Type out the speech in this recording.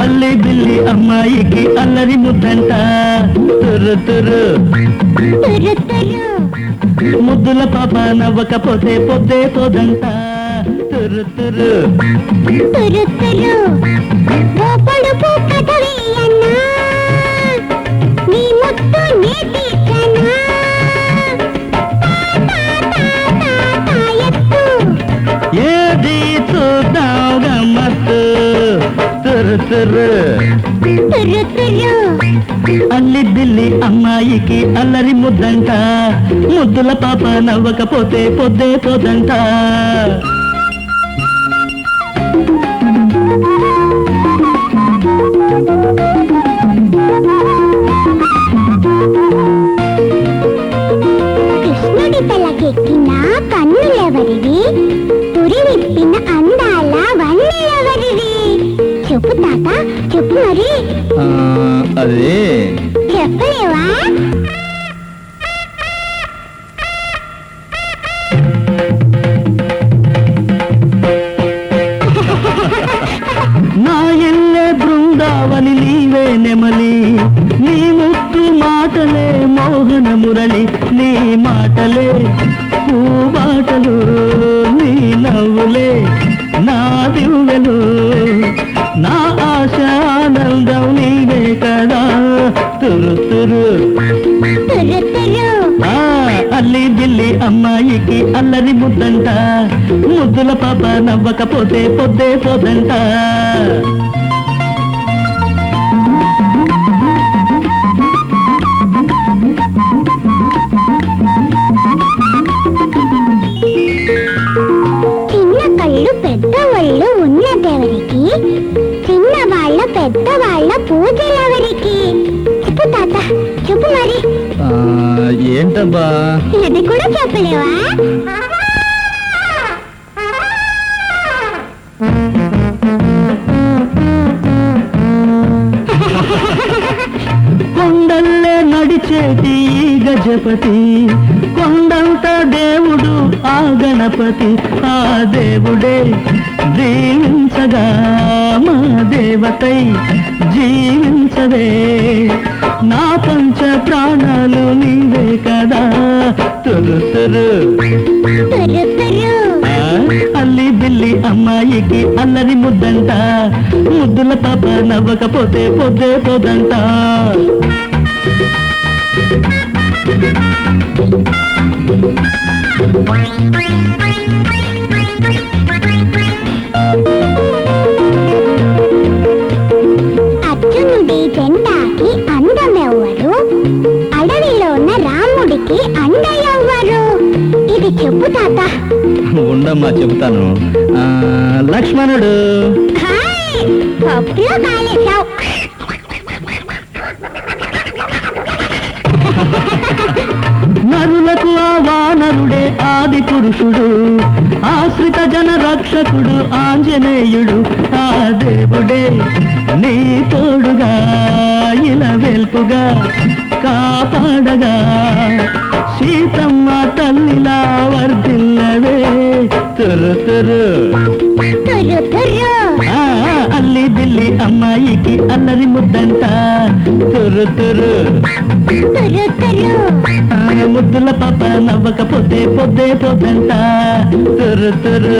అల్లి బిల్లి అమ్మాయికి అల్లరి ముద్దంట. తుర్రు తుర్రు తురు తురు. ముద్దుల పాప నవ్వకపోతే పొద్దే పోదంట. తుర్రు తుర్రు తురు తురు. అల్లి దిల్లి అమ్మాయికి అల్లరి ముద్దంట. ముద్దుల పాప నవ్వకపోతే పొద్దే పోదంట. మరి అదే చెప్పలేవా? నా ఎల్లే బృందావని నీవే నెమలి నీ ముక్కు మాటలే మోహన మురళి నీ మాటలే పూబాటలు నీ నవ్వులే నా దివ్వెలు నా ఆశ ఆనందం నీవే కదా తురు. తురు అల్లి బిల్లి అమ్మాయికి అల్లరి ముద్దంట. ముద్దుల పాప నవ్వకపోతే పొద్దే పోదంట. చిన్న కళ్ళు పెద్ద ఒళ్ళు ఉన్నదెవరికి చిన్న వాళ్ళ పెద్ద వాళ్ళ పూజలెవరికి? చెప్పు తాత చెప్పు మరి. ఆ, ఏంటబ్బా? ఇది కూడా చెప్పలేవా? కొండల్లే నడిచేటి ఈ గజపతి కొండంత దేవుడు ఆ గణపతి ఆ దేవుడే జీవించగా మా దేవతై జీవించవే. నా పంచ ప్రాణాలు నీవే కదా. తురు తురు తురు తురు ఆ, అల్లి బిల్లి అమ్మాయికి అల్లరి ముద్దంట. ముద్దుల పాప నవ్వకపోతే పొద్దే పోదంట. అర్జునుడి జెండాకి అందమెవ్వరు? అడవిలో ఉన్న రాముడికి అండ ఎవ్వరు ఇది చెప్పు తాత. ఉండమ్మా చెబుతాను. లక్ష్మణుడు. హాయ్! పప్పులో నరులకు ఆ వానరుడే ఆది పురుషుడు ఆశ్రిత జన రక్షకుడు ఆంజనేయుడు. ఆ దేవుడే నీ తోడుగా ఇలా వెల్పుగా కాపాడగా. సీతమ్మ తల్లిలా వర్ధిల్లవే. తురు తురు అల్లి బిల్లి అమ్మాయికి అల్లరి ముద్దంట తురు తురు ముద్దుల పాప నవ్వకపోతే పొద్దే పోదంట తురు తురు.